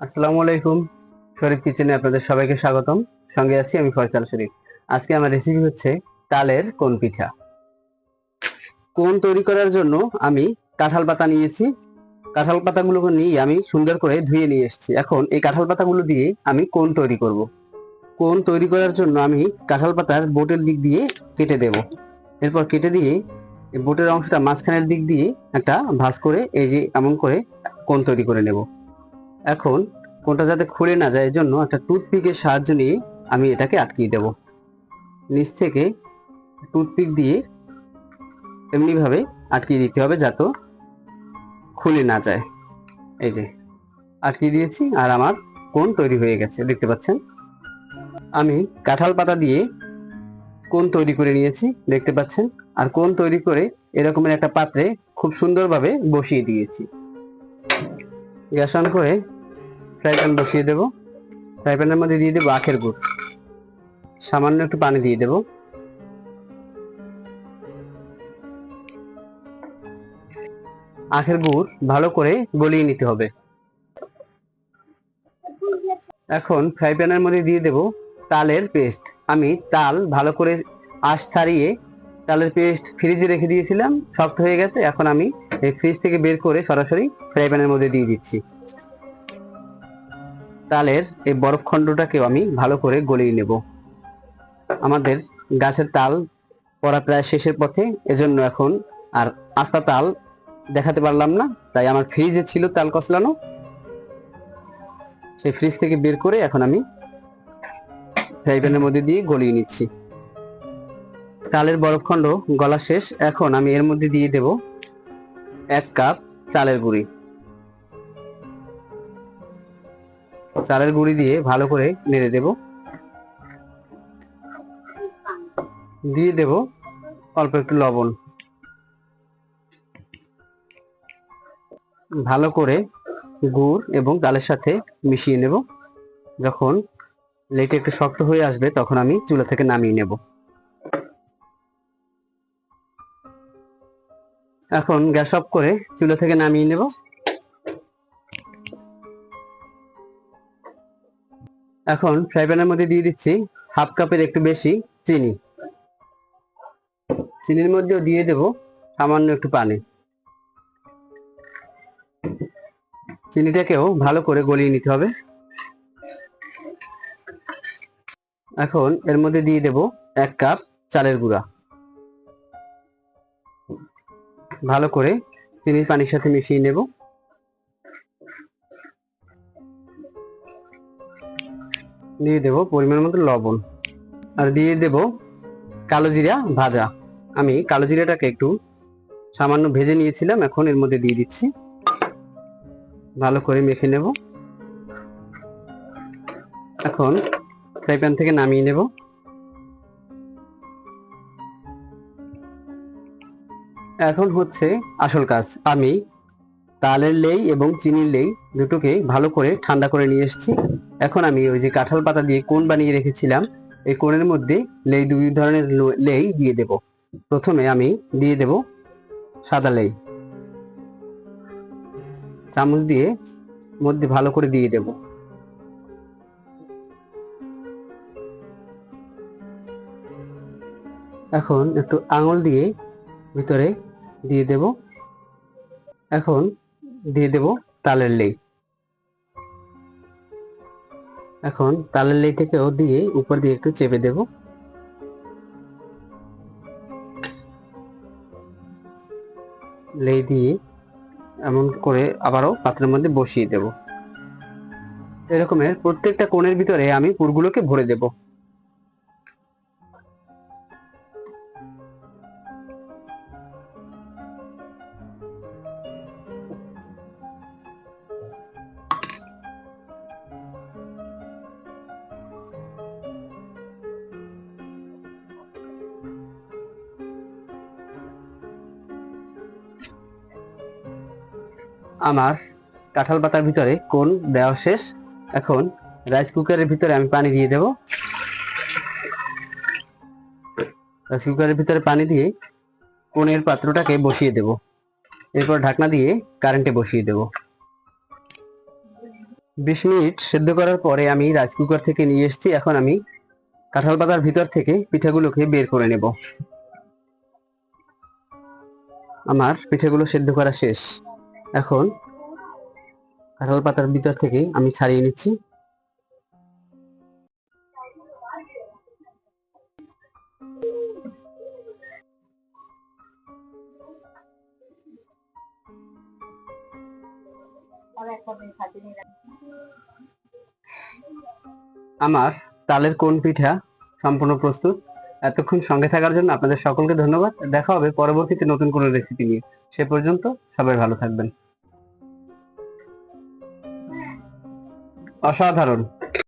আসসালামু আলাইকুম, শরীফ কিচেনে আপনাদের সবাইকে স্বাগতম। সঙ্গে আছি আমি শরীফ। আজকে আমার রেসিপি হচ্ছে কোন পিঠা। কোন তৈরি করার জন্য আমি কাঁঠাল পাতা নিয়েছি। কাঁঠাল পাতাগুলোকে নিয়ে আমি সুন্দর করে ধুয়ে নিয়ে এসেছি। এখন এই কাঁঠাল পাতাগুলো দিয়ে আমি কোন তৈরি করব। কোন তৈরি করার জন্য আমি কাঁঠাল পাতার বোটের দিক দিয়ে কেটে দেব। এরপর কেটে দিয়ে এই বোটের অংশটা মাঝখানের দিক দিয়ে একটা ভাঁজ করে, এই যে এমন করে কোন তৈরি করে নেব। এখন কোনটা যাতে খুলে না যায় এর জন্য একটা টুথপিকের সাহায্য নিয়ে আমি এটাকে আটকিয়ে দেব। নিচ থেকে টুথপিক দিয়ে এমনি ভাবে আটকিয়ে দিতে হবে যাতে খুলে না যায়। এই যে, আটকিয়ে দিয়েছি আর আমার কোন তৈরি হয়ে গেছে, দেখতে পাচ্ছেন? আমি কাঁঠাল পাতা দিয়ে কোন তৈরি করে নিয়েছি দেখতে পাচ্ছেন? আর কোন তৈরি করে এরকমের একটা পাত্রে খুব সুন্দরভাবে বসিয়ে দিয়েছি। গ্যাস অন করে ফ্রাই প্যান বসিয়ে দেবো। ফ্রাই প্যানের মধ্যে দিয়ে দেবো আখের গুড়। সামান্য একটু পানি দিয়ে দেবো। আখের গুড় ভালো করে গলিয়ে নিতে হবে। এখন ফ্রাই প্যানের মধ্যে দিয়ে দেবো তালের পেস্ট। আমি তাল ভালো করে আশ ছাড়িয়ে তালের পেস্ট ফ্রিজে রেখে দিয়েছিলাম, শক্ত হয়ে গেছে। এখন আমি এই ফ্রিজ থেকে বের করে সরাসরি ফ্রাই প্যানের মধ্যে দিয়ে দিচ্ছি। তালের এই বরফ খণ্ডটাকেও আমি ভালো করে গলিয়ে নেব। আমাদের গাছের তাল পড়া প্রায় শেষের পথে, এজন্য এখন আর আস্তা তাল দেখাতে পারলাম না, তাই আমার ফ্রিজে ছিল তাল কসলানো সেই ফ্রিজ থেকে বের করে এখন আমি ফ্রাই প্যানের মধ্যে দিয়ে গলিয়ে নিচ্ছি। তালের বরফখণ্ড গলা শেষ। এখন আমি এর মধ্যে দিয়ে দেব এক কাপ চালের গুঁড়ি। চালের গুঁড়ি দিয়ে ভালো করে নেড়ে দেব। দিয়ে দেব অল্প একটু লবণ। ভালো করে গুড় এবং তালের সাথে মিশিয়ে নেব। যখন লেটে একটু শক্ত হয়ে আসবে, তখন আমি চুলা থেকে নামিয়ে নেব। এখন গ্যাস অফ করে চুলা থেকে নামিয়ে নেব। এখন ফ্রাই প্যানের মধ্যে দিয়ে দিচ্ছি হাফ কাপের একটু বেশি চিনি। চিনির মধ্যেও দিয়ে দেব সামান্য একটু পানি। চিনিটাকেও ভালো করে গলিয়ে নিতে হবে। এখন এর মধ্যে দিয়ে দেব এক কাপ চালের গুঁড়া। ভালো করে চিনির পানির সাথে মিশিয়ে নেব। দিয়ে দেব পরিমাণ মতো লবণ। আর দিয়ে দেব কালো জিরা ভাজা। আমি কালো জিরাটাকে একটু সামান্য ভেজে নিয়েছিলাম, এখন এর মধ্যে দিয়ে দিচ্ছি। ভালো করে মেখে নেব। এখন ফ্রাই প্যান থেকে নামিয়ে নেব। এখন হচ্ছে আসল কাজ। আমি তালের লেই এবং চিনির লেই দুটোকে ভালো করে ঠান্ডা করে নিয়ে এসেছি। এখন আমি ওই যে কাঁঠাল পাতা দিয়ে কোন বানিয়ে রেখেছিলাম, এই কোণের মধ্যে লেই দুই ধরনের লেই দিয়ে দেব। প্রথমে আমি দিয়ে দেব সাদা লেই। চামচ দিয়ে মধ্যে ভালো করে দিয়ে দেব। এখন একটু আঙুল দিয়ে ভিতরে দিয়ে দেব। এখন দিয়ে দেব তালের লেই। এখন তালের লেই লেইটাকেও দিয়ে উপর দিয়ে একটু চেপে দেব। লেই দিয়ে এমন করে আবারও পাত্রের মধ্যে বসিয়ে দেব। এরকমের প্রত্যেকটা কোণের ভিতরে আমি পুরগুলোকে ভরে দেব। আমার কাঁঠাল পাতার ভিতরে কোন দেওয়া শেষ? এখন রাইস কুকারের ভিতরে আমি পানি দিয়ে দেব। রাইস কুকারের ভিতরে পানি দিয়ে কোণের পাত্রটাকে বসিয়ে দেব। এরপর ঢাকনা দিয়ে কারেন্টে বসিয়ে দেব। বিশ মিনিট সেদ্ধ করার পরে আমি রাইস কুকার থেকে নিয়ে এসেছি। এখন আমি কাঁঠাল পাতার ভিতর থেকে পিঠাগুলোকে বের করে নেব। আমার পিঠাগুলো সেদ্ধ করা শেষ। এখন কাঁঠাল পাতার ভিতর থেকে আমি ছাড়িয়ে নিচ্ছি। আমার তালের কোন পিঠা সম্পূর্ণ প্রস্তুত? এতক্ষণ সঙ্গে থাকার জন্য আপনাদের সকলকে ধন্যবাদ। দেখা হবে পরবর্তীতে নতুন কোনো রেসিপি নিয়ে। সে পর্যন্ত সবাই ভালো থাকবেন। অসাধারণ।